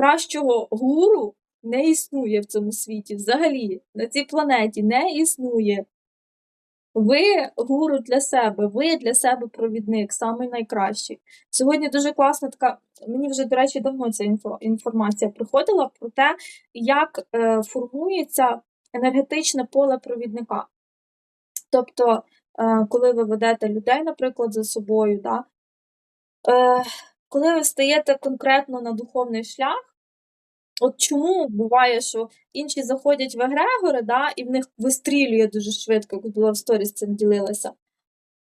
кращого гуру не існує в цьому світі. Взагалі, на цій планеті не існує. Ви гуру для себе, ви для себе провідник, самий найкращий. Сьогодні дуже класна така. Мені вже, до речі, давно ця інфо- інформація приходила про те, як е, формується енергетичне поле провідника. Тобто, е, коли ви ведете людей, наприклад, за собою, да, е, коли ви стаєте конкретно на духовний шлях, от чому буває, що інші заходять в егрегори, да, і в них вистрілює дуже швидко, як була в сторіс цим ділилася.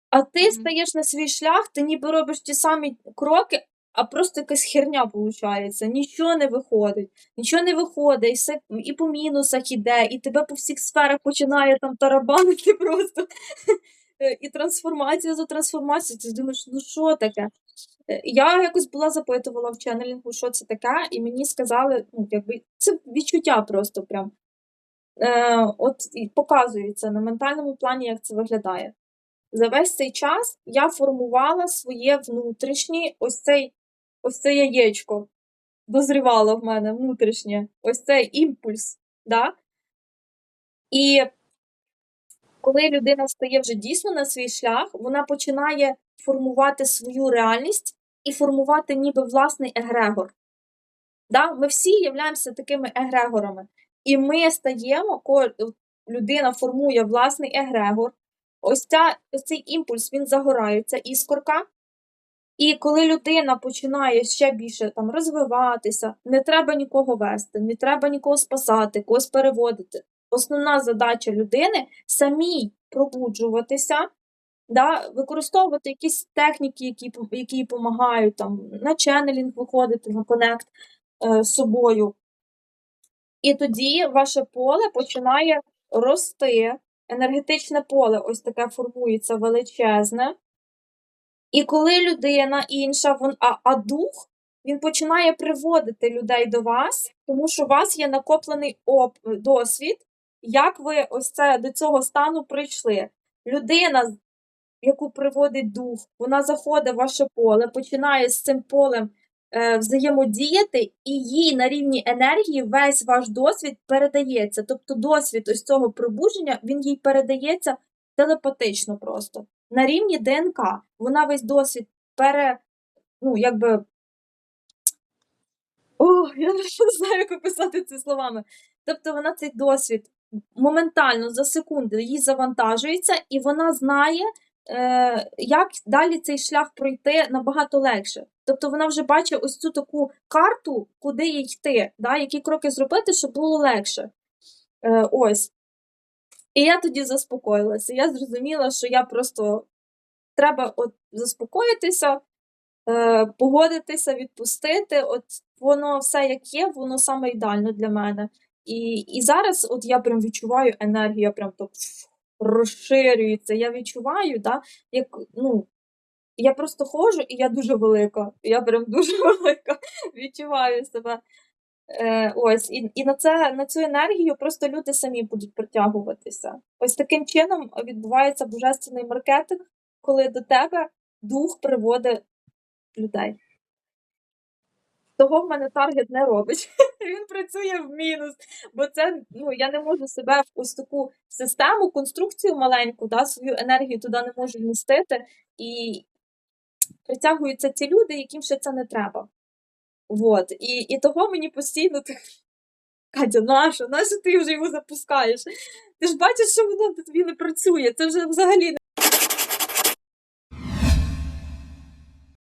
А ти стаєш на свій шлях, ти ніби робиш ті самі кроки, а просто якась херня виходить. Нічого не виходить, нічого не виходить, і, все, і по мінусах іде, і тебе по всіх сферах починає там тарабанити просто. Е, І трансформація за трансформацією. Ти думаєш, ну що таке? Е, Я якось була запитувала в ченнелінгу, що це таке, і мені сказали, ну, якби це відчуття просто прям. Е, от і показується на ментальному плані, як це виглядає. За весь цей час я формувала своє внутрішнє, ось цей, ось це яєчко. Дозрівало в мене внутрішнє, ось цей імпульс. Да? І коли людина стає вже дійсно на свій шлях, вона починає формувати свою реальність і формувати ніби власний егрегор. Да? Ми всі являємося такими егрегорами. І ми стаємо, ко- людина формує власний егрегор. Ось, ця, ось цей імпульс він загорається, іскорка. І коли людина починає ще більше там розвиватися, не треба нікого вести, не треба нікого спасати, когось переводити. Основна задача людини самій пробуджуватися, да, використовувати якісь техніки, які, які допомагають, там, на ченнелінг виходити, на конект е, з собою. І тоді ваше поле починає рости, енергетичне поле ось таке формується величезне. І коли людина інша, вон, а, а дух, він починає приводити людей до вас, тому що у вас є накоплений оп, досвід, як ви ось це до цього стану прийшли. Людина, яку приводить дух, вона заходить в ваше поле, починає з цим полем е, взаємодіяти, і їй на рівні енергії весь ваш досвід передається. Тобто досвід ось цього пробудження, він їй передається телепатично просто. На рівні ДНК. Вона весь досвід пере, ну, якби. О, я не знаю, як описати це словами. Тобто вона цей досвід моментально за секунду їй завантажується, і вона знає, е, як далі цей шлях пройти набагато легше. Тобто вона вже бачить ось цю таку карту, куди їй йти, да, які кроки зробити, щоб було легше. Е, ось. І я тоді заспокоїлася. Я зрозуміла, що я просто треба от заспокоїтися, е, погодитися, відпустити. От воно все як є, воно саме ідеально для мене. І, і зараз от я прям відчуваю енергію, я прям так розширюється. Я відчуваю, да, як, ну, я просто ходжу, і я дуже велика. Я прям дуже велика. Відчуваю себе. Е, ось, і, і на, це, на цю енергію просто люди самі будуть притягуватися. Ось таким чином відбувається божественний маркетинг, коли до тебе дух приводить людей. Того в мене таргет не робить. Він працює в мінус, бо це ну я не можу себе в ось таку систему, конструкцію маленьку, да, свою енергію туди не можу вмістити, і притягуються ті люди, яким ще це не треба. Вот. І, і того мені постійно так. Катя, нащо? Нащо ти вже його запускаєш? Ти ж бачиш, що воно тобі не працює. Це вже взагалі